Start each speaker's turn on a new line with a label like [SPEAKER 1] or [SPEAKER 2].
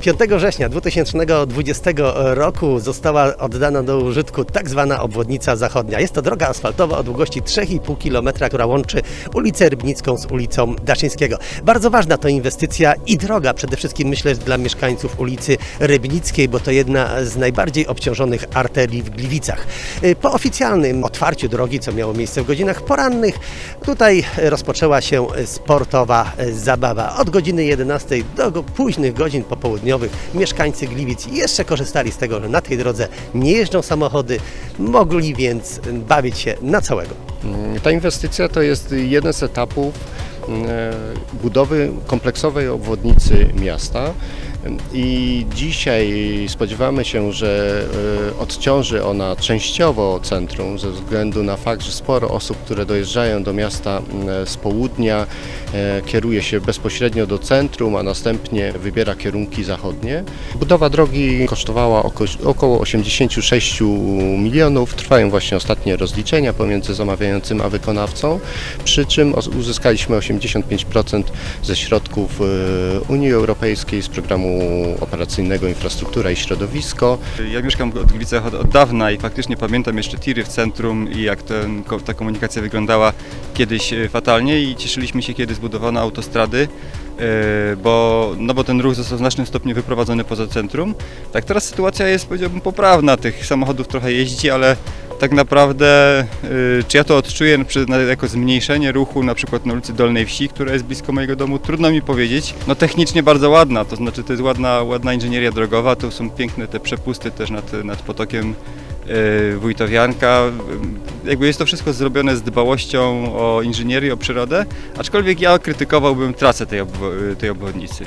[SPEAKER 1] 5 września 2020 roku została oddana do użytku tak zwana obwodnica zachodnia. Jest to droga asfaltowa o długości 3,5 km, która łączy ulicę Rybnicką z ulicą Daszyńskiego. Bardzo ważna to inwestycja i droga, przede wszystkim myślę dla mieszkańców ulicy Rybnickiej, bo to jedna z najbardziej obciążonych arterii w Gliwicach. Y, Po oficjalnym otwarciu drogi, co miało miejsce w godzinach porannych, tutaj rozpoczęła się sportowa zabawa. Od godziny 11 do późnych godzin popołudniowych mieszkańcy Gliwic jeszcze korzystali z tego, że na tej drodze nie jeżdżą samochody, mogli więc bawić się na całego.
[SPEAKER 2] Ta inwestycja to jest jeden z etapów E, budowy kompleksowej obwodnicy miasta i dzisiaj spodziewamy się, że e, odciąży ona częściowo centrum ze względu na fakt, że sporo osób, które dojeżdżają do miasta e, z południa kieruje się bezpośrednio do centrum, a następnie wybiera kierunki zachodnie. Budowa drogi kosztowała około 86 milionów. Trwają właśnie ostatnie rozliczenia pomiędzy zamawiającym a wykonawcą, przy czym uzyskaliśmy 80 75% ze środków e, Unii Europejskiej, z programu operacyjnego Infrastruktura i Środowisko.
[SPEAKER 3] Ja mieszkam w Gliwicach od, od dawna i faktycznie pamiętam jeszcze tiry w centrum i jak ten, ta komunikacja wyglądała kiedyś e, fatalnie i cieszyliśmy się, kiedy zbudowano autostrady e, bo, no bo ten ruch został w znacznym stopniu wyprowadzony poza centrum. Tak teraz sytuacja jest, powiedziałbym, poprawna. Tych samochodów trochę jeździ, ale tak naprawdę y, czy ja to odczuję jako zmniejszenie ruchu na przykład na ulicy Dolnej Wsi, która jest blisko mojego domu, trudno mi powiedzieć. No technicznie bardzo ładna, to znaczy to jest ładna, ładna inżynieria drogowa, tu są piękne te przepusty też nad, nad potokiem y, Wójtowianka. Jakby jest to wszystko zrobione z dbałością o inżynierię, o przyrodę, aczkolwiek ja krytykowałbym trasę tej, tej obwodnicy.